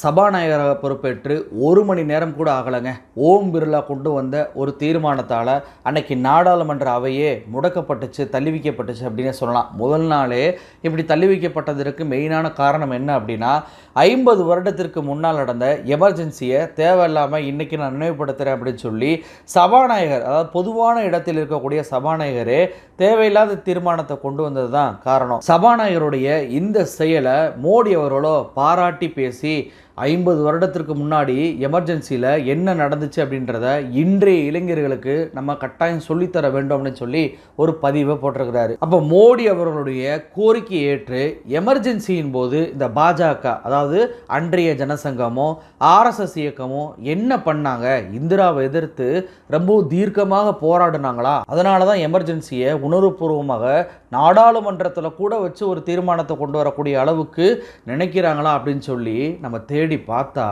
சபாநாயகராக பொறுப்பேற்று ஒரு மணி நேரம் கூட ஆகலைங்க. ஓம் பிர்லா கொண்டு வந்த ஒரு தீர்மானத்தால் அன்னைக்கு நாடாளுமன்ற அவையே முடக்கப்பட்டுச்சு தள்ளி வைக்கப்பட்டுச்சு அப்படின்னே சொல்லலாம். முதல் நாளே இப்படி தள்ளி வைக்கப்பட்டதற்கு மெயினான காரணம் என்ன அப்படின்னா ஐம்பது வருடத்திற்கு முன்னால் நடந்த எமர்ஜென்சியை தேவையில்லாமல் இன்றைக்கி நான் நினைவுபடுத்துகிறேன் அப்படின்னு சொல்லி சபாநாயகர் அதாவது பொதுவான இடத்தில் இருக்கக்கூடிய சபாநாயகரே தேவையில்லாத தீர்மானத்தை கொண்டு வந்தது தான் காரணம். சபாநாயகருடைய இந்த செயலை மோடி அவர்களோ பாராட்டி பேசி ஐம்பது வருடத்திற்கு முன்னாடி எமர்ஜென்சியில் என்ன நடந்துச்சு அப்படின்றத இன்றைய இளைஞர்களுக்கு நம்ம கட்டாயம் சொல்லித்தர வேண்டும் அப்படின்னு சொல்லி ஒரு பதிவை போட்டிருக்கிறாரு. அப்போ மோடி அவர்களுடைய கோரிக்கையை ஏற்று எமர்ஜென்சியின் போது இந்த பாஜக அதாவது அன்றைய ஜனசங்கமோ ஆர்எஸ்எஸ் இயக்கமும் என்ன பண்ணாங்க? இந்திராவை எதிர்த்து ரொம்ப தீர்க்கமாக போராடினாங்களா? அதனால தான் எமர்ஜென்சியை உணர்வுபூர்வமாக நாடாளுமன்றத்தில் கூட வச்சு ஒரு தீர்மானத்தை கொண்டு வரக்கூடிய அளவுக்கு நினைக்கிறாங்களா அப்படின்னு சொல்லி நம்ம தேடி பார்த்தா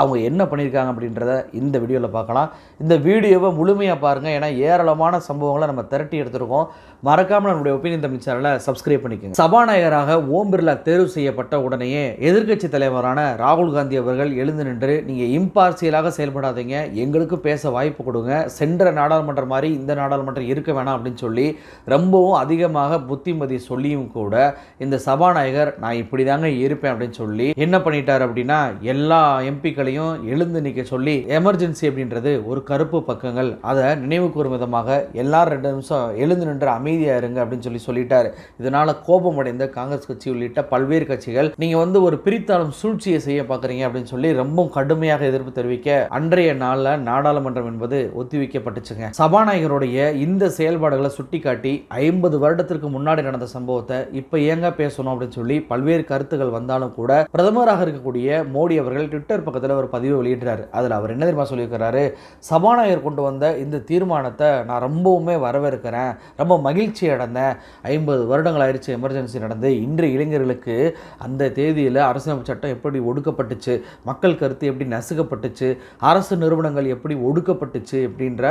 அவங்க என்ன பண்ணியிருக்காங்க அப்படின்றத இந்த வீடியோவில் பார்க்கலாம். இந்த வீடியோவை முழுமையாக பாருங்கள் ஏன்னா ஏராளமான சம்பவங்களை நம்ம திரட்டி எடுத்திருக்கோம். மறக்காமல் நம்முடைய ஒப்பீனியன் தமிழ் சேனலை சப்ஸ்கிரைப் பண்ணிக்கோங்க. சபாநாயகராக ஓம் பிர்லா தேர்வு செய்யப்பட்ட உடனேயே எதிர்க்கட்சி தலைவரான ராகுல் காந்தி அவர்கள் எழுந்து நின்று நீங்கள் இம்பார்சியலாக செயல்படாதீங்க. எங்களுக்கு பேச வாய்ப்பு கொடுங்க. சென்ற நாடாளுமன்றம் மாதிரி இந்த நாடாளுமன்றம் இருக்க வேணாம் அப்படின்னு சொல்லி ரொம்பவும் அதிகமாக புத்திமதி சொல்லியும் கூட இந்த சபாநாயகர் நான் இப்படி தாங்க இருப்பேன் அப்படின்னு சொல்லி என்ன பண்ணிட்டார் அப்படின்னா எல்லா எம்பிக்களையும் எழுந்து நிற்க சொல்லி எமர்ஜென்சி அப்படின்றது ஒரு கருப்பு பக்கங்கள். அதை நினைவு கூறும் விதமாக எல்லாரும் ரெண்டு நிமிஷம் எழுந்து நின்று அமைதியாக இருங்க அப்படின்னு சொல்லி சொல்லிட்டார். இதனால் கோபமடைந்த காங்கிரஸ் கட்சி உள்ளிட்ட பல்வேறு கட்சிகள் நீங்கள் வந்து ஒரு பிரித்தாளும் சூழ்ச்சியை செய்ய பார்க்குறீங்க அப்படின்னு சொல்லி ரொம்ப கடுமையாக எதிர்ப்பு தெரிவிக்க அன்றைய நாளில் நாடாளுமன்றம் என்பது ஒத்திவைக்கப்பட்டுச்சுங்க. சபாநாயகருடைய இந்த செயல்பாடுகளை சுட்டிக்காட்டி ஐம்பது வருடத்திற்கு முன்னாடி நடந்த சம்பவத்தை இப்போ ஏங்க பேசணும் அப்படின்னு சொல்லி பல்வேறு கருத்துக்கள் வந்தாலும் கூட பிரதமராக இருக்கக்கூடிய மோடி அவர்கள் ட்விட்டர் பக்கத்தில் ஒரு பதிவு வெளியிட்டார் அதில் அவர் என்ன தெரியுமா சொல்லியிருக்கிறாரு? சபாநாயகர் கொண்டு வந்த இந்த தீர்மானத்தை நான் ரொம்பவுமே வரவேற்கிறேன். ரொம்ப மகிழ்ச்சி அடைந்தேன். ஐம்பது வருடங்கள் ஆயிடுச்சு எமர்ஜென்சி நடந்து. இன்றைய இளைஞர்களுக்கு அந்த தேதியில் அரசியலமைப்பு சட்டம் எப்படி ஒடுக்கப்பட்டுச்சு? மக்கள் கருத்து எப்படி நசுக்கப்பட்டுச்சு? அரசு நிறுவனங்கள் எப்படி ஒடுக்கப்பட்டுச்சு? அப்படின்ற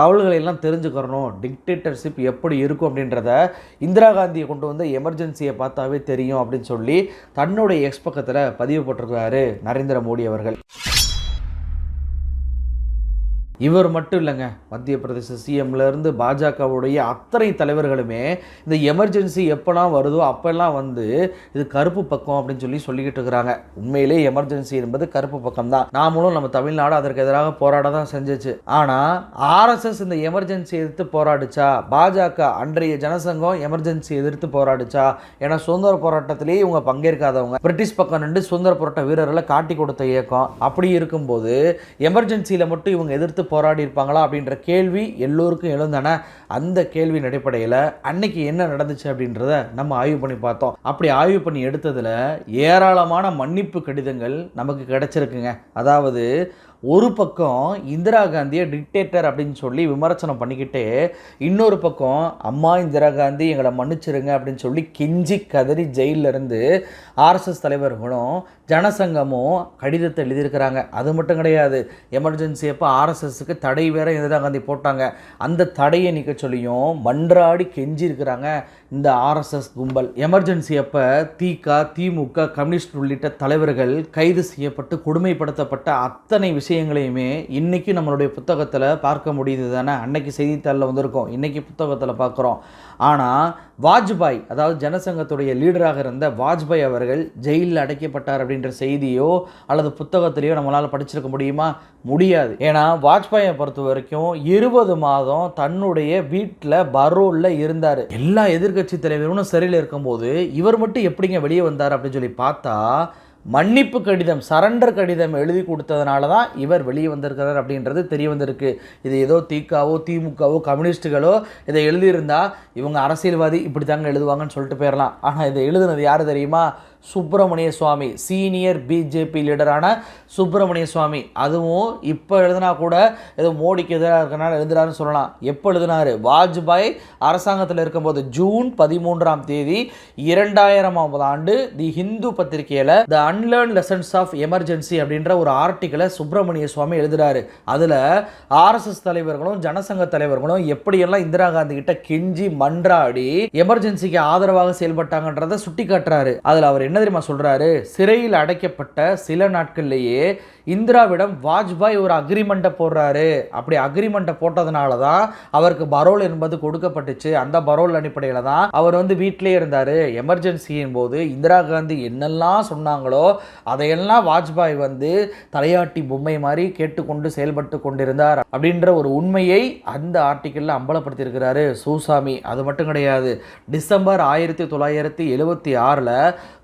தகவல்களை எல்லாம் தெரிஞ்சுக்கிறணும். டிக்டேட்டர்ஷிப் எப்படி இருக்கும் அப்படின்றத இந்திரா காந்தியை கொண்டு வந்த எமர்ஜென்சியை பார்த்தாவே தெரியும் அப்படின்னு சொல்லி தன்னுடைய எக்ஸ் பக்கத்தில் பதிவு போட்டிருக்கிறாரு நரேந்திர மோடி அவர்கள். இவர் மட்டும் இல்லைங்க. மத்திய பிரதேச சிஎம்ல இருந்து பாஜகவுடைய அத்தனை தலைவர்களுமே இந்த எமர்ஜென்சி எப்போலாம் வருதோ அப்போல்லாம் வந்து இது கருப்பு பக்கம் அப்படின்னு சொல்லி சொல்லிக்கிட்டு இருக்கிறாங்க. உண்மையிலே எமர்ஜென்சி என்பது கருப்பு பக்கம் தான். நாமளும் நம்ம தமிழ்நாடு அதற்கு எதிராக போராட தான் செஞ்சுச்சு. ஆனால் ஆர்எஸ்எஸ் இந்த எமர்ஜென்சி எதிர்த்து போராடிச்சா? பாஜக அன்றைய ஜனசங்கம் எமர்ஜென்சி எதிர்த்து போராடிச்சா? ஏன்னா சுதந்திர போராட்டத்திலேயே இவங்க பங்கேற்காதவங்க. பிரிட்டிஷ் பக்கம் நின்று சுதந்திர போராட்ட வீரர்களை காட்டி கொடுத்த இயக்கம். அப்படி இருக்கும்போது எமர்ஜென்சியில் மட்டும் இவங்க எதிர்த்து போராடி இருப்பாங்களா அப்படின்ற கேள்வி எல்லோருக்கும் எழுந்தானே. அந்த கேள்வியின் அடிப்படையில் அன்னைக்கு என்ன நடந்துச்சு அப்படின்றத நம்ம ஆய்வு பண்ணி பார்த்தோம். அப்படி ஆய்வு பண்ணி எடுத்ததில் ஏராளமான மன்னிப்பு கடிதங்கள் நமக்கு கிடச்சிருக்குங்க. அதாவது ஒரு பக்கம் இந்திரா காந்தியை டிக்டேட்டர் அப்படின்னு சொல்லி விமர்சனம் பண்ணிக்கிட்டு இன்னொரு பக்கம் அம்மா இந்திரா காந்தி எங்களை மன்னிச்சிருங்க அப்படின்னு சொல்லி கெஞ்சி கதறி ஜெயிலிருந்து இருந்து ஆர்எஸ்எஸ் தலைவர்களும் ஜனசங்கமும் கடிதத்தை எழுதியிருக்கிறாங்க. அது மட்டும் கிடையாது. எமர்ஜென்சி அப்போ ஆர்எஸ்எஸ்க்கு தடை வேற இந்திரா காந்தி போட்டாங்க. அந்த தடையை நீக்க சொல்லியும் மன்றாடி கெஞ்சி இருக்கிறாங்க இந்த ஆர்எஸ்எஸ் கும்பல். எமர்ஜென்சி அப்போ திக திமுக கம்யூனிஸ்ட் உள்ளிட்ட தலைவர்கள் கைது செய்யப்பட்டு கொடுமைப்படுத்தப்பட்ட அத்தனை விஷயங்களையுமே இன்றைக்கி நம்மளுடைய புத்தகத்தில் பார்க்க முடியுது தானே அன்னைக்கு செய்தித்தாளில் வந்திருக்கோம். இன்றைக்கி புத்தகத்தில் பார்க்குறோம். ஆனால் வாஜ்பாய் அதாவது ஜனசங்கத்துடைய லீடராக இருந்த வாஜ்பாய் அவர்கள் ஜெயிலில் அடைக்கப்பட்டார் அப்படின்ற செய்தியோ அல்லது புத்தகத்திலேயோ நம்மளால் படிச்சிருக்க முடியுமா? முடியாது. ஏன்னா வாஜ்பாயை பொறுத்த வரைக்கும் இருபது மாதம் தன்னுடைய வீட்டில் பரோலில் இருந்தார். எல்லா எதிர்க்கட்சி தலைவரும் சிறையில் இருக்கும்போது இவர் மட்டும் எப்படிங்க வெளியே வந்தார் அப்படின்னு சொல்லி பார்த்தா மன்னிப்பு கடிதம் சரண்டர் கடிதம் எழுதி கொடுத்ததுனால தான் இவர் வெளியே வந்திருக்கிறார் அப்படின்றது தெரிய வந்திருக்கு. இது ஏதோ திகாவோ திமுகவோ கம்யூனிஸ்ட்டுகளோ இதை எழுதியிருந்தா இவங்க அரசியல்வாதி இப்படி தாங்க எழுதுவாங்கன்னு சொல்லிட்டு போயிடலாம் ஆனால் இதை எழுதுனது யார் தெரியுமா? சுப்பிரமணிய சுவாமி சீனியர் பிஜேபி லீடரான சுப்பிரமணிய சுவாமி. அதுவும் இப்போ எழுதினா கூட ஏதோ மோடிக்கு எதிராக இருக்கனால எழுதுறாருன்னு சொல்லலாம். எப்போ எழுதினாரு? வாஜ்பாய் அரசாங்கத்தில் இருக்கும்போது ஜூன் பதிமூன்றாம் தேதி இரண்டாயிரமாவது ஆண்டு தி ஹிந்து பத்திரிகையில் the unlearnt lessons of emergency அப்படின்ற ஒரு ஆர்டிக்கலை சுப்பிரமணிய சுவாமி எழுதுறாரு. அதில் ஆர்எஸ்எஸ் தலைவர்களும் ஜனசங்க தலைவர்களும் எப்படியெல்லாம் இந்திரா காந்தி கிட்ட கெஞ்சி மன்றாடி எமர்ஜென்சிக்கு ஆதரவாக செயல்பட்டாங்கன்றதை சுட்டி காட்டுறாரு அதில் அவர் என்ன தெரியுமா சொல்றாரு? சிறையில் அடைக்கப்பட்ட சில நாட்கள்லேயே இந்திராவிடம் வாஜ்பாய் ஒரு அக்ரிமெண்ட்டை போடுறாரு. அப்படி அக்ரிமெண்ட்டை போட்டதுனால தான் அவருக்கு பரோல் என்பது கொடுக்கப்பட்டுச்சு. அந்த பரோல் அடிப்படையில் தான் அவர் வந்து வீட்டிலே இருந்தார். எமர்ஜென்சியின் போது இந்திரா காந்தி என்னெல்லாம் சொன்னாங்களோ அதையெல்லாம் வாஜ்பாய் வந்து தலையாட்டி பொம்மை மாதிரி கேட்டுக்கொண்டு செயல்பட்டு கொண்டிருந்தார் அப்படின்ற ஒரு உண்மையை அந்த ஆர்டிக்கிளில் அம்பலப்படுத்தியிருக்கிறாரு சூசாமி. அது மட்டும் கிடையாது. டிசம்பர் ஆயிரத்தி தொள்ளாயிரத்தி எழுபத்தி ஆறில்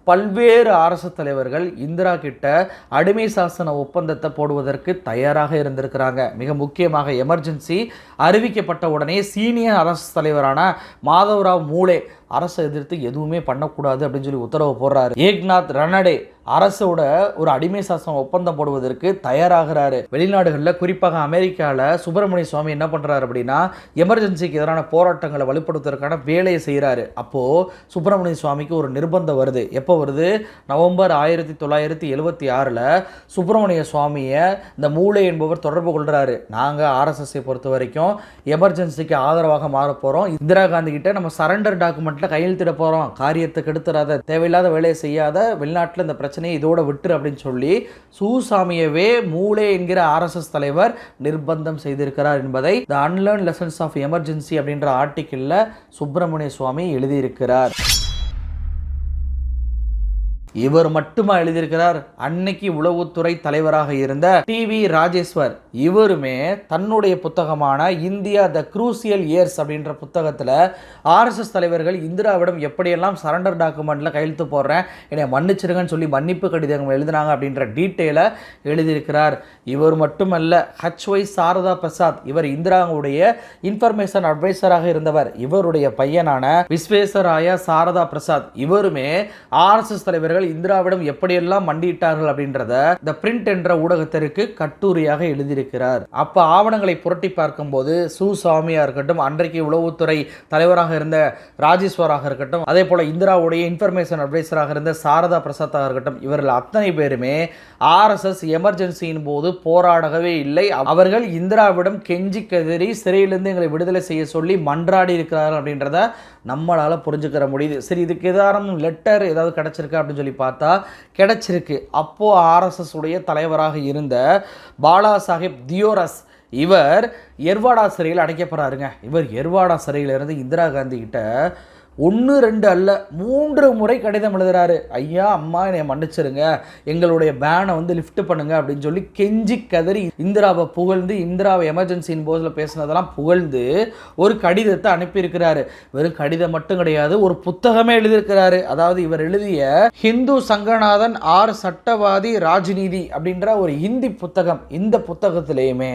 பல்வேறு அரசு தலைவர்கள் இந்திரா கிட்ட அடிமை சாசன ஒப்பந்தத்தை போடுவதற்கு தயாராக இருந்திருக்கிறாங்க. மிக முக்கியமாக எமர்ஜென்சி அறிவிக்கப்பட்ட உடனே சீனியர் அரசு தலைவரான மாதவராவ் மூலே அரசை எதிர்த்து எதுவுமே பண்ணக்கூடாது அப்படின்னு சொல்லி உத்தரவு போடுறாரு. ஏக்நாத் ரனடே அரசோட ஒரு அடிமை சாசனம் ஒப்பந்தம் போடுவதற்கு தயாராகிறாரு. வெளிநாடுகளில் குறிப்பாக அமெரிக்காவில் சுப்பிரமணிய சுவாமி என்ன பண்ணுறாரு அப்படின்னா எமர்ஜென்சிக்கு எதிரான போராட்டங்களை வலுப்படுத்துவதற்கான வேலையை செய்கிறாரு அப்போது சுப்பிரமணிய சுவாமிக்கு ஒரு நிர்பந்தம் வருது. எப்போ வருது? நவம்பர் ஆயிரத்தி தொள்ளாயிரத்தி எழுபத்தி ஆறில் சுப்பிரமணிய சுவாமியை இந்த மூளை என்பவர் தொடர்பு கொள்கிறாரு நாங்கள் ஆர்எஸ்எஸ்ஸை பொறுத்த வரைக்கும் எமர்ஜென்சிக்கு ஆதரவாக மாற போகிறோம் இந்திரா காந்தி கிட்ட நம்ம சரண்டர் நாட்டில் கையெழுத்திட போகிறோம் காரியத்தை கெடுத்துறாத தேவையில்லாத வேலையை செய்யாத வெளிநாட்டில் இந்த பிரச்சனையை இதோட விட்டுரு அப்படின்னு சொல்லி சூசாமியவே மூளை என்கிற ஆர்எஸ்எஸ் தலைவர் நிர்பந்தம் செய்திருக்கிறார் என்பதை the unlearnt lessons of emergency அப்படின்ற ஆர்டிக்கிளில் சுப்பிரமணிய சுவாமி எழுதியிருக்கிறார். இவர் மட்டுமா எழுதியிருக்கிறார்? அன்னைக்கு உளவுத்துறை தலைவராக இருந்த டி வி ராஜேஸ்வர். இவருமே தன்னுடைய புத்தகமான இந்தியா த குரூசியல் இயர்ஸ் அப்படின்ற புத்தகத்தில் ஆர்எஸ்எஸ் தலைவர்கள் இந்திராவிடம் எப்படியெல்லாம் சரண்டர் டாக்குமெண்ட்டில் கையெழுத்து போடுறேன் என்னை மன்னிச்சிருங்கன்னு சொல்லி மன்னிப்பு கடிதங்கள் எழுதினாங்க அப்படின்ற டீட்டெயிலை எழுதியிருக்கிறார். இவர் மட்டுமல்ல ஹச் ஒய் சாரதா பிரசாத் இவர் இந்திராவுடைய இன்ஃபர்மேஷன் அட்வைசராக இருந்தவர். இவருடைய பையனான விஸ்வேஸ்வராயா சாரதா பிரசாத். இவருமே ஆர்எஸ்எஸ் தலைவர்கள் இந்திராவிடம் எப்படியெல்லாம் மண்டியிட்டார்கள் அப்படின்றத த பிரிண்ட் என்ற ஊடகத்திற்கு கட்டுரையாக எழுதியிருக்கிறார். அப்ப ஆவணங்களை புரட்டி பார்க்கும்போது சு சாமியா இருக்கட்டும் அன்றைக்கு உளவுத்துறை தலைவராக இருந்த ராஜேஸ்வராக இருக்கட்டும் அதே போல இந்திராவுடைய இன்ஃபர்மேஷன் அட்வைசராக இருந்த சாரதா பிரசாத்தாக இருக்கட்டும் இவர்கள் அத்தனை பேருமே ஆர்எஸ்எஸ் எமர்ஜென்சியின் போது போராடவே இல்லை. அவர்கள் இந்திராவிடம் கெஞ்சி கதறி சிறையிலிருந்து எங்களை விடுதலை செய்ய சொல்லி மன்றாடி இருக்கிறார்கள் அப்படின்றத நம்மளால புரிஞ்சுக்கிற முடியுது. சரி இதுக்கு ஏதாவது லெட்டர் ஏதாவது கிடைச்சிருக்கு அப்படின்னு சொல்லி பார்த்தா கிடைச்சிருக்கு. அப்போ ஆர்எஸ்எஸ் உடைய தலைவராக இருந்த பாலா சாஹிப் தியோரஸ் இவர் எர்வாடா சிறையில் அடைக்கப்படுறாருங்க இவர் எர்வாடா சிறையிலிருந்து இந்திரா காந்தி கிட்ட ஒன்று ரெண்டு அல்ல மூன்று முறை கடிதம் எழுதுறாரு. ஐயா அம்மா என்னை மன்னிச்சிருங்க. எங்களுடைய பேனை வந்து லிஃப்ட் பண்ணுங்க அப்படின்னு சொல்லி கெஞ்சி கதறி இந்திராவை புகழ்ந்து இந்திராவை எமர்ஜென்சியின் போதில் பேசினதெல்லாம் புகழ்ந்து ஒரு கடிதத்தை அனுப்பியிருக்கிறாரு. வெறும் கடிதம் மட்டும் கிடையாது ஒரு புத்தகமே எழுதியிருக்கிறாரு. அதாவது இவர் எழுதிய ஹிந்து சங்கநாதன் ஆர் சட்டவாதி ராஜ்நீதி அப்படின்ற ஒரு ஹிந்தி புத்தகம். இந்த புத்தகத்திலேயுமே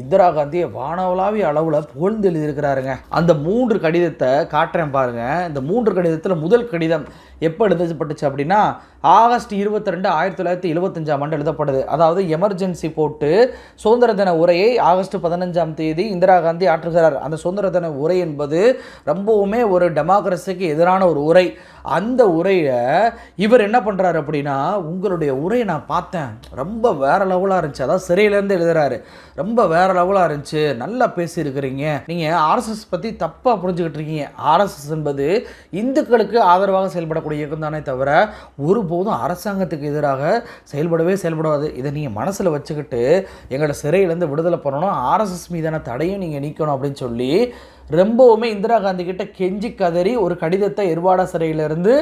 இந்திரா காந்தியை வானவளாவிய அளவில் புகழ்ந்து எழுதியிருக்கிறாருங்க. அந்த மூன்று கடிதத்தை காட்டுறேன் பாருங்கள் இந்த மூன்று கடிதத்தில் முதல் கடிதம் எப்போ எழுதப்பட்டுச்சு அப்படின்னா ஆகஸ்ட் இருபத்தி ரெண்டு ஆயிரத்தி தொள்ளாயிரத்தி எழுபத்தஞ்சாம் ஆண்டு எழுதப்படுது அதாவது எமர்ஜென்சி போட்டு சுதந்திர தின உரையை ஆகஸ்ட் பதினஞ்சாம் தேதி இந்திரா காந்தி ஆற்றுகிறார். அந்த சுதந்திர தின உரை என்பது ரொம்பவுமே ஒரு டெமோக்ரஸிக்கு எதிரான ஒரு உரை. அந்த உரையை இவர் என்ன பண்ணுறாரு அப்படின்னா உங்களுடைய உரையை நான் பார்த்தேன். ரொம்ப வேற லெவலாக இருந்துச்சு. அதாவது சிறையிலேருந்து எழுதுறாரு. ரொம்ப வேற லெவலாக இருந்துச்சு. நல்லா பேசியிருக்கிறீங்க. நீங்கள் ஆர்எஸ்எஸ் பற்றி தப்பாக புரிஞ்சுக்கிட்டு இருக்கீங்க. ஆர்எஸ்எஸ் என்பது இந்துக்களுக்கு ஆதரவாக செயல்படக்கூடிய இயக்கம் தானே தவிர ஒருபோதும் அரசாங்கத்துக்கு எதிராக செயல்படவே செயல்படாது. இதை நீங்கள் மனசில் வச்சுக்கிட்டு எங்களை சிறையிலேருந்து விடுதலை பண்ணணும். ஆர்எஸ்எஸ் மீதான தடையும் நீங்கள் நீக்கணும் அப்படின்னு சொல்லி ரொம்பவுமே இந்திரா காந்தி கிட்ட கெஞ்சி கதறி ஒரு கடிதத்தை எர்வாடா சிறையிலிருந்து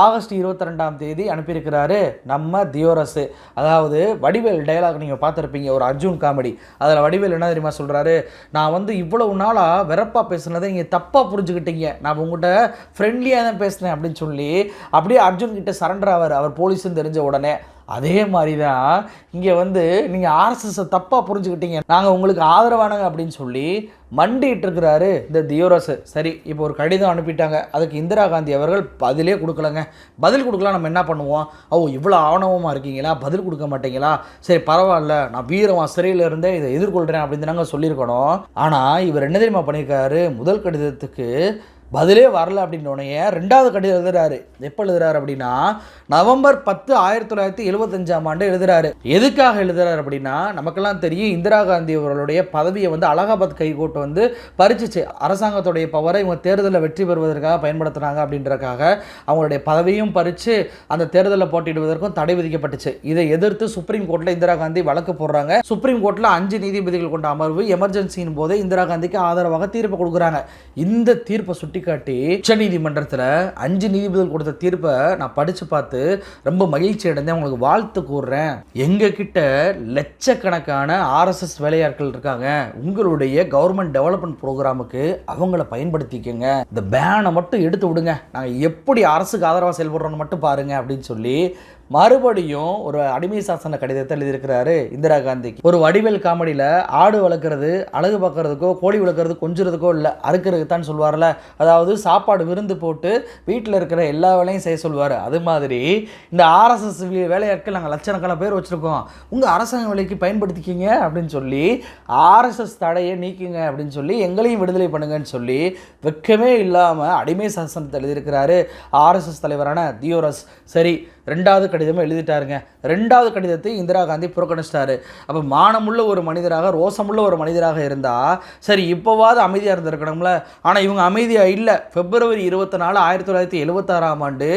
ஆகஸ்ட் இருபத்தி ரெண்டாம் தேதி அனுப்பியிருக்கிறாரு நம்ம தியோரசு. அதாவது வடிவேல் டைலாக் நீங்கள் பார்த்துருப்பீங்க ஒரு அர்ஜுன் காமெடி அதில் வடிவேல் என்ன தெரியுமா சொல்கிறாரு நான் வந்து இவ்வளவு நாளாக வெறப்பாக பேசுனதை நீங்கள் தப்பாக புரிஞ்சுக்கிட்டீங்க. நான் உங்கள்கிட்ட ஃப்ரெண்ட்லியாக தான் பேசினேன் அப்படின்னு சொல்லி அப்படியே அர்ஜுன் கிட்ட சரண்டர் ஆவார். அவர் போலீஸுன்னு தெரிஞ்ச உடனே. அதே மாதிரி தான் இங்கே வந்து நீங்கள் ஆர்எஸ்எஸை தப்பாக புரிஞ்சுக்கிட்டீங்க. நாங்கள் உங்களுக்கு ஆதரவானங்க அப்படின்னு சொல்லி மண்டிட்டு இருக்கிறாரு இந்த தியோரஸ் சரி இப்போ ஒரு கடிதம் அனுப்பிட்டாங்க. அதுக்கு இந்திரா காந்தி அவர்கள் பதிலே கொடுக்கலங்க. பதில் கொடுக்கலாம் நம்ம என்ன பண்ணுவோம்? ஓ இவ்வளோ ஆணவமாக இருக்கீங்களா? பதில் கொடுக்க மாட்டீங்களா? சரி பரவாயில்ல நான் வீரமா சிறையில் இருந்தே இதை எதிர்கொள்கிறேன் அப்படின்னு நாங்கள் சொல்லியிருக்கணும். ஆனால் இவர் என்ன தெரியுமா பண்ணியிருக்காரு? முதல் கடிதத்துக்கு பதிலே வரல அப்படின்னோடனே ரெண்டாவது கடிதம் எழுதுறாரு. எப்போ எழுதுறாரு அப்படின்னா நவம்பர் பத்து ஆயிரத்தி தொள்ளாயிரத்தி எழுபத்தஞ்சாம் ஆண்டு எழுதுறாரு. எதுக்காக எழுதுறாரு அப்படின்னா நமக்கெல்லாம் தெரியும் இந்திரா காந்தி அவர்களுடைய பதவியை வந்து அலகாபாத் கைகோட்டு வந்து பறிச்சுச்சு. அரசாங்கத்துடைய பவரை இவங்க தேர்தலில் வெற்றி பெறுவதற்காக பயன்படுத்துனாங்க அப்படின்றக்காக அவங்களுடைய பதவியும் பறித்து அந்த தேர்தலில் போட்டியிடுவதற்கும் தடை விதிக்கப்பட்டுச்சு. இதை எதிர்த்து சுப்ரீம் கோர்ட்டில் இந்திரா காந்தி வழக்கு போடுறாங்க. சுப்ரீம் கோர்ட்டில் அஞ்சு நீதிபதிகள் கொண்ட அமர்வு எமர்ஜென்சியின் போது இந்திரா காந்திக்கு ஆதரவாக தீர்ப்பு கொடுக்குறாங்க. இந்த தீர்ப்பை சுட்டிக்காட்டி உச்சநீதிமன்றத்தில் அஞ்சு நீதிபதிகள் கொடுத்த தீர்ப்பை நான் படித்து பார்த்து ரொம்ப மகிழ்ச்சி அடைந்தேன். உங்களுக்கு வாழ்த்து கூறுறேன். எங்கள் கிட்ட லட்சக்கணக்கான ஆர்எஸ்எஸ் வேலையாட்கள் இருக்காங்க. உங்களுடைய கவர்மெண்ட் டெவலப்மெண்ட் ப்ரோக்ராமுக்கு அவங்கள பயன்படுத்திக்கங்க. இந்த பேனை மட்டும் எடுத்து விடுங்க. நாங்கள் எப்படி அரசுக்கு ஆதரவாக செயல்படுறோன்னு மட்டும் பாருங்க அப்படின்னு சொல்லி மறுபடியும் ஒரு அடிமை சாசன கடிதத்தை எழுதியிருக்கிறாரு இந்திரா காந்திக்கு. ஒரு வடிவேல் காமெடியில் ஆடு வளர்க்குறது அழகு பார்க்கறதுக்கோ கோழி வளர்க்குறது கொஞ்சுறதுக்கோ இல்லை அறுக்கிறதுக்கு தான் சொல்லுவார்ல அதாவது சாப்பாடு விருந்து போட்டு வீட்டில் இருக்கிற எல்லா வேலையும் செய்ய சொல்லுவார் அது மாதிரி இந்த ஆர்எஸ்எஸ் வேலையாட்கள் நாங்கள் லட்சக்கணக்கான பேர் வச்சுருக்கோம். உங்கள் அரசாங்க வேலைக்கு பயன்படுத்திக்கிங்க அப்படின்னு சொல்லி ஆர்எஸ்எஸ் தடையை நீக்குங்க அப்படின்னு சொல்லி எங்களையும் விடுதலை பண்ணுங்கன்னு சொல்லி வெட்கமே இல்லாமல் அடிமை சாசனத்தை எழுதியிருக்கிறாரு ஆர்எஸ்எஸ் தலைவரான தியோரஸ். சரி ரெண்டாவது கடிதமும் எழுதிட்டாருங்க. ரெண்டாவது கடிதத்தை இந்திரா காந்தி புறக்கணிச்சிட்டாரு. அப்போ மானமுள்ள ஒரு மனிதராக ரோசமுள்ள ஒரு மனிதராக இருந்தால் சரி இப்போவாது அமைதியாக இருந்திருக்கணும்ல. ஆனால் இவங்க அமைதியாக இல்லை. பிப்ரவரி இருபத்தி நாலு ஆயிரத்தி தொள்ளாயிரத்தி எழுபத்தாறாம் ஆண்டு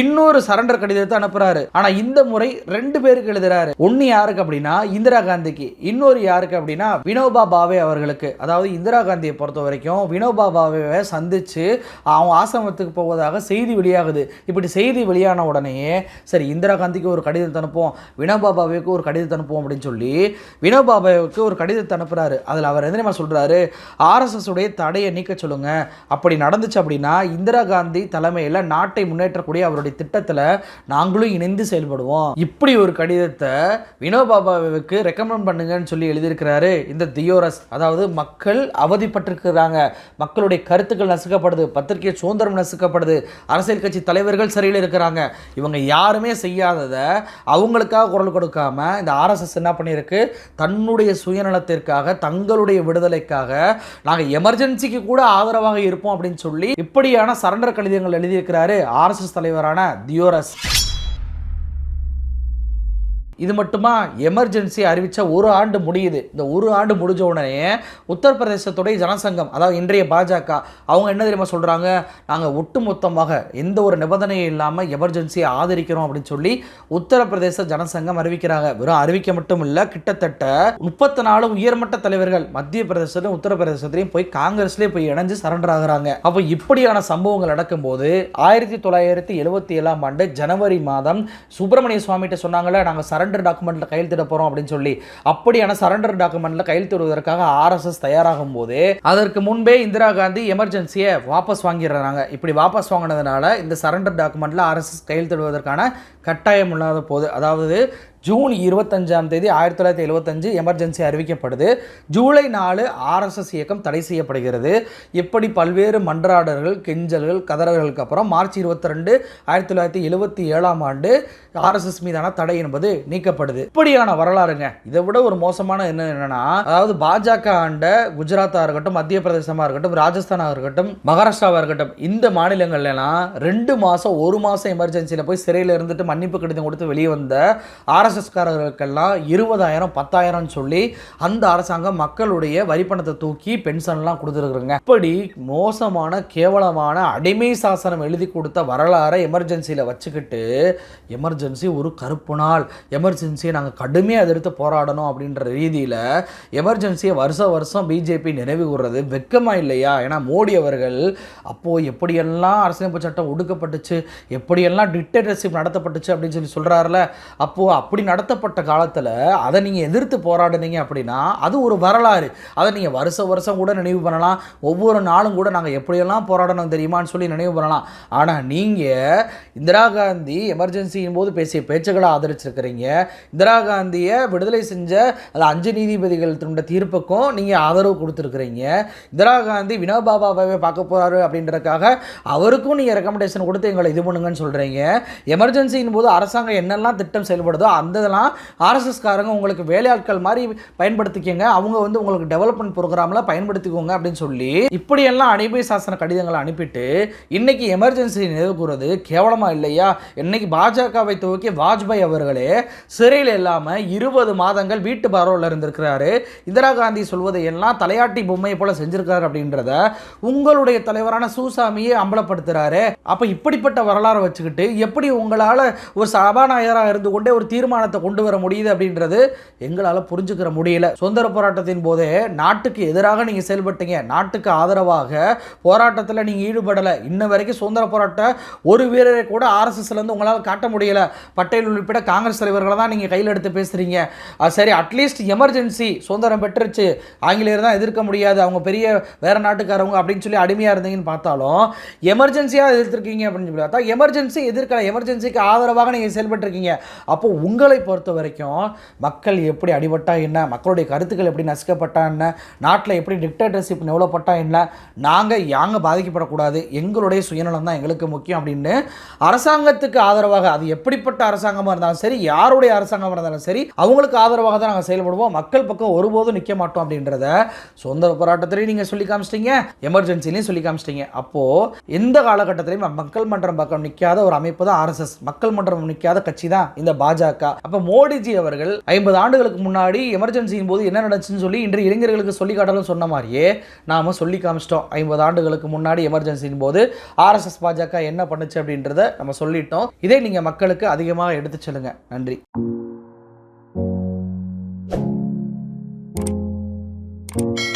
இன்னொரு சரண்டர் கடிதத்தை அனுப்புகிறாரு ஆனால் இந்த முறை ரெண்டு பேருக்கு எழுதுறாரு. ஒன்று யாருக்கு அப்படின்னா இந்திரா காந்திக்கு. இன்னொரு யாருக்கு அப்படின்னா வினோபா பாவே அவர்களுக்கு. அதாவது இந்திரா காந்தியை பொறுத்த வரைக்கும் வினோபா பாவேவை சந்தித்து அவங்க ஆசிரமத்துக்கு போவதாக செய்தி வெளியாகுது. இப்படி செய்தி வெளியான உடனேயே சரி இந்திரா காந்திக்கு ஒரு கடிதத்தை அனுப்புவோம் வினோபாபாவுக்கு ஒரு கடிதத்தை அனுப்புவோம் அப்படின்னு சொல்லி வினோபாபாவுக்கு ஒரு கடிதத்தை அனுப்புகிறாரு அதில் அவர் என்ன சொல்கிறாரு சொல்றாரு? ஆர்எஸ்எஸ் உடைய தடையை நீக்க சொல்லுங்கள் அப்படி நடந்துச்சு அப்படின்னா இந்திரா காந்தி தலைமையில் நாட்டை முன்னேற்றக்கூடிய அவருடைய திட்டத்தில் நாங்களும் இணைந்து செயல்படுவோம். இப்படி ஒரு கடிதத்தை வினோபாபாவேவுக்கு ரெக்கமெண்ட் பண்ணுங்கன்னு சொல்லி எழுதியிருக்கிறாரு இந்த தியோரஸ். அதாவது மக்கள் அவதிப்பட்டிருக்கிறாங்க. மக்களுடைய கருத்துக்கள் நசுக்கப்படுது. பத்திரிகை சுதந்திரம் நசுக்கப்படுது. அரசியல் கட்சி தலைவர்கள் சிறையில் இருக்கிறாங்க. இவங்க யாருமே செய்யாததை அவங்களுக்காக குரல் கொடுக்காம இந்த ஆர்எஸ்எஸ் என்ன பண்ணியிருக்கு? தன்னுடைய சுயநலத்திற்காக தங்களுடைய விடுதலைக்காக நாங்கள் எமர்ஜென்சிக்கு கூட ஆதரவாக இருப்போம் அப்படின்னு சொல்லி இப்படியான சரண்டர் கடிதங்கள் எழுதியிருக்கிறாரு ஆர்எஸ்எஸ் தலைவரான தியோரஸ். இது மட்டுமா? எமர்ஜென்சி அறிவித்த ஒரு ஆண்டு முடியுது. இந்த ஒரு ஆண்டு முடிஞ்ச உடனே உத்தரப்பிரதேசத்துடைய ஜனசங்கம் அதாவது இன்றைய பாஜக அவங்க என்ன தெரியுமா சொல்கிறாங்க நாங்கள் ஒட்டுமொத்தமாக எந்த ஒரு நிபந்தனையும் இல்லாமல் எமர்ஜென்சியை ஆதரிக்கிறோம் அப்படின்னு சொல்லி உத்தரப்பிரதேச ஜனசங்கம் அறிவிக்கிறாங்க. வெறும் அறிவிக்க மட்டும் இல்லை கிட்டத்தட்ட முப்பத்தி நாலு உயர்மட்ட தலைவர்கள் மத்திய பிரதேசத்திலும் உத்தரப்பிரதேசத்திலையும் போய் காங்கிரஸ்லேயே போய் இணைஞ்சு சரண்டர் ஆகுறாங்க. அப்போ இப்படியான சம்பவங்கள் நடக்கும்போது ஆயிரத்தி தொள்ளாயிரத்தி எழுபத்தி ஏழாம் ஆண்டு ஜனவரி மாதம் சுப்பிரமணிய சுவாமிகிட்ட சொன்னாங்கல்ல நாங்கள் சரண்டர் டாக்குமெண்ட்டில் கையெழுத்திட போகிறோம் அப்படின்னு சொல்லி அப்படியான சரண்டர் டாக்குமெண்ட்டில் கையெழுத்திடுவதற்காக ஆர்எஸ்எஸ் தயாராகும் போது அதற்கு முன்பே இந்திரா காந்தி எமர்ஜென்சியை வாபஸ் வாங்கிடுறாங்க. இப்படி வாபஸ் வாங்கினதுனால இந்த சரண்டர் டாக்குமெண்ட்டில் ஆர்எஸ்எஸ் கையெழுத்திடுவதற்கான கட்டாயம் இல்லாத போது அதாவது ஜூன் இருபத்தஞ்சாம் தேதி ஆயிரத்தி தொள்ளாயிரத்தி எழுபத்தஞ்சு எமர்ஜென்சி அறிவிக்கப்படுது. ஜூலை நாலு ஆர்எஸ்எஸ் இயக்கம் தடை செய்யப்படுகிறது. இப்படி பல்வேறு மன்றாடர்கள் கெஞ்சல்கள் கதறல்களுக்கு அப்புறம் மார்ச் இருபத்தி ரெண்டு ஆயிரத்தி தொள்ளாயிரத்தி எழுபத்தி ஏழாம் ஆண்டு ஆர்எஸ்எஸ் மீதான தடை என்பது நீக்கப்படுது. இப்படியான வரலாறுங்க. இதை விட ஒரு மோசமான என்ன என்னன்னா அதாவது பாஜக ஆண்ட குஜராத்தாக இருக்கட்டும் மத்திய பிரதேசமாக இருக்கட்டும் ராஜஸ்தானாக இருக்கட்டும் மகாராஷ்டிராவாக இருக்கட்டும் இந்த மாநிலங்கள்லாம் ரெண்டு மாதம் ஒரு மாதம் எமர்ஜென்சியில் போய் சிறையில் இருந்துட்டு மன்னிப்பு கடிதம் கொடுத்து வெளியே வந்த ஆர்எஸ்எஸ்காரர்களுக்கெல்லாம் இருபதாயிரம் பத்தாயிரம்னு சொல்லி அந்த அரசாங்கம் மக்களுடைய வரிப்பணத்தை தூக்கி பென்ஷன்லாம் கொடுத்துருக்குறங்க இப்படி மோசமான கேவலமான அடிமை சாசனம் எழுதி கொடுத்த வரலாறை எமர்ஜென்சியில் வச்சுக்கிட்டு எமர்ஜென்சி ஒரு கருப்பு நாள். எமர்ஜென்சியை நாங்கள் கடுமையாக எதிர்த்து போராடணும் அப்படின்ற ரீதியில் எமர்ஜென்சியை வருஷம் வருஷம் பிஜேபி நினைவு கூறுறது வெக்கமாக இல்லையா? ஏன்னா மோடி அவர்கள் அப்போது எப்படியெல்லாம் அரசியலமைப்பு சட்டம் ஒடுக்கப்பட்டுச்சு எப்படியெல்லாம் டிக்டேட்டர்ஷிப் நடத்தப்பட்டுச்சு அப்படின்னு சொல்லி சொல்கிறாருல அப்போது அப்படி அப்படி நடத்தப்பட்ட காலத்தில் அதை நீங்கள் எதிர்த்து போராடினீங்க அப்படின்னா அது ஒரு வரலாறு. அதை நீங்கள் வருஷ வருஷம் கூட நினைவு பண்ணலாம். ஒவ்வொரு நாளும் கூட நாங்கள் எப்படியெல்லாம் போராடணும் தெரியுமான்னு சொல்லி நினைவு பண்ணலாம். ஆனால் நீங்கள் இந்திரா காந்தி எமர்ஜென்சியின் போது பேசிய பேச்சுக்களை ஆதரிச்சிருக்கிறீங்க. இந்திரா காந்தியை விடுதலை செஞ்ச அது அஞ்சு நீதிபதிகள் திரும்ப தீர்ப்புக்கும் நீங்கள் ஆதரவு கொடுத்துருக்குறீங்க. இந்திரா காந்தி வினோபாபாவை பார்க்க போகிறாரு அப்படின்றதுக்காக அவருக்கும் நீங்கள் ரெக்கமெண்டேஷன் கொடுத்து எங்களை இது பண்ணுங்கன்னு சொல்கிறீங்க எமர்ஜென்சியின் போது அரசாங்கம் என்னெல்லாம் திட்டம் செயல்படுதோ அந்த இதெல்லாம் ஆர்எஸ்எஸ்காரங்க உங்களுக்கு வேலையாட்கள் மாதிரி பயன்படுத்திக்கங்க. அவங்க வந்து உங்களுக்கு டெவலப்மெண்ட் ப்ரோக்ராமில் பயன்படுத்திக்கோங்க அப்படின்னு சொல்லி இப்படியெல்லாம் அனுபவி சாசன கடிதங்களை அனுப்பிட்டு இன்னைக்கு எமர்ஜென்சி நினைவு கூறுறது கேவலமாக இல்லையா? இன்னைக்கு பாஜகவை துவக்கி வாஜ்பாய் அவர்களே சிறையில் இல்லாமல் இருபது மாதங்கள் வீட்டு பரோலில் இருந்திருக்கிறாரு. இந்திரா காந்தி சொல்வதை எல்லாம் தலையாட்டி பொம்மையை போல செஞ்சிருக்காரு அப்படின்றத உங்களுடைய தலைவரான சூசாமியை அம்பலப்படுத்துறாரு. அப்போ இப்படிப்பட்ட வரலாறை வச்சுக்கிட்டு எப்படி உங்களால் ஒரு சபாநாயகராக இருந்து கொண்டே ஒரு தீர்மானம் தீர்மானத்தை கொண்டு வர முடியுது அப்படின்றது எங்களால் புரிஞ்சுக்கிற முடியல. சுதந்திர போராட்டத்தின் போதே நாட்டுக்கு எதிராக நீங்கள் செயல்பட்டீங்க. நாட்டுக்கு ஆதரவாக போராட்டத்தில் நீங்கள் ஈடுபடலை. இன்ன வரைக்கும் சுதந்திர போராட்ட ஒரு வீரரை கூட ஆர்எஸ்எஸ்லேருந்து உங்களால் காட்ட முடியல. பட்டேல் உள்ளிட்ட காங்கிரஸ் தலைவர்களை தான் நீங்கள் கையில் எடுத்து பேசுகிறீங்க அது சரி அட்லீஸ்ட் எமர்ஜென்சி சுதந்திரம் பெற்றுருச்சு. ஆங்கிலேயர் தான் எதிர்க்க முடியாது. அவங்க பெரிய வேறு நாட்டுக்காரவங்க அப்படின்னு சொல்லி அடிமையாக இருந்தீங்கன்னு பார்த்தாலும் எமர்ஜென்சியாக எதிர்த்திருக்கீங்க அப்படின்னு சொல்லி பார்த்தா எமர்ஜென்சி எதிர்க்கலை. எமர்ஜென்சிக்கு ஆதரவாக நீங்கள் செயல்பட்டுருக்கீங்க. அப்போ உங்கள் பொறுத்த வரைக்கும் மக்கள் எப்படி அடிபட்டா என்ன? மக்களுடைய கருத்துக்கள் எப்படி நசுக்கப்பட்டா என்ன? நாட்டில் எப்படி டிக்டேட்டர்ஷிப் நிலவப்பட்டா என்ன? நாங்கள் யாங்க பாதிக்கப்படக்கூடாது? எங்களுடைய சுயநலம் தான் எங்களுக்கு முக்கியம் அப்படின்னு அரசாங்கத்துக்கு ஆதரவாக அது எப்படிப்பட்ட அரசாங்கமாக இருந்தாலும் சரி யாருடைய அரசாங்கமாக இருந்தாலும் சரி அவங்களுக்கு ஆதரவாக தான் நாங்கள் செயல்படுவோம். மக்கள் பக்கம் ஒருபோதும் நிற்க மாட்டோம் அப்படின்றத சுதந்திர போராட்டத்திலையும் நீங்கள் சொல்லி காமிச்சிட்டீங்க எமர்ஜென்சிலையும் சொல்லி காமிச்சிட்டீங்க. அப்போது எந்த காலகட்டத்திலையும் மக்கள் மன்றம் பக்கம் நிற்காத ஒரு அமைப்பு தான் ஆர்எஸ்எஸ் மக்கள் மன்றம் நிற்காத கட்சி தான் இந்த பாஜக அப்போ மோடிஜி அவர்கள் ஐம்பது ஆண்டுகளுக்கு முன்னாடி எமர்ஜென்சியின் போது என்ன நடந்துச்சுன்னு சொல்லி இன்று இளைஞர்களுக்கு சொல்லி காட்டலும் சொன்ன மாதிரியே நாம் சொல்லி காமிச்சிட்டோம். ஐம்பது ஆண்டுகளுக்கு முன்னாடி எமர்ஜென்சியின் போது ஆர்எஸ்எஸ் பாஜக என்ன பண்ணுச்சு அப்படின்றத நம்ம சொல்லிட்டோம். இதே நீங்கள் மக்களுக்கு அதிகமாக எடுத்து செல்லுங்க. நன்றி. thank you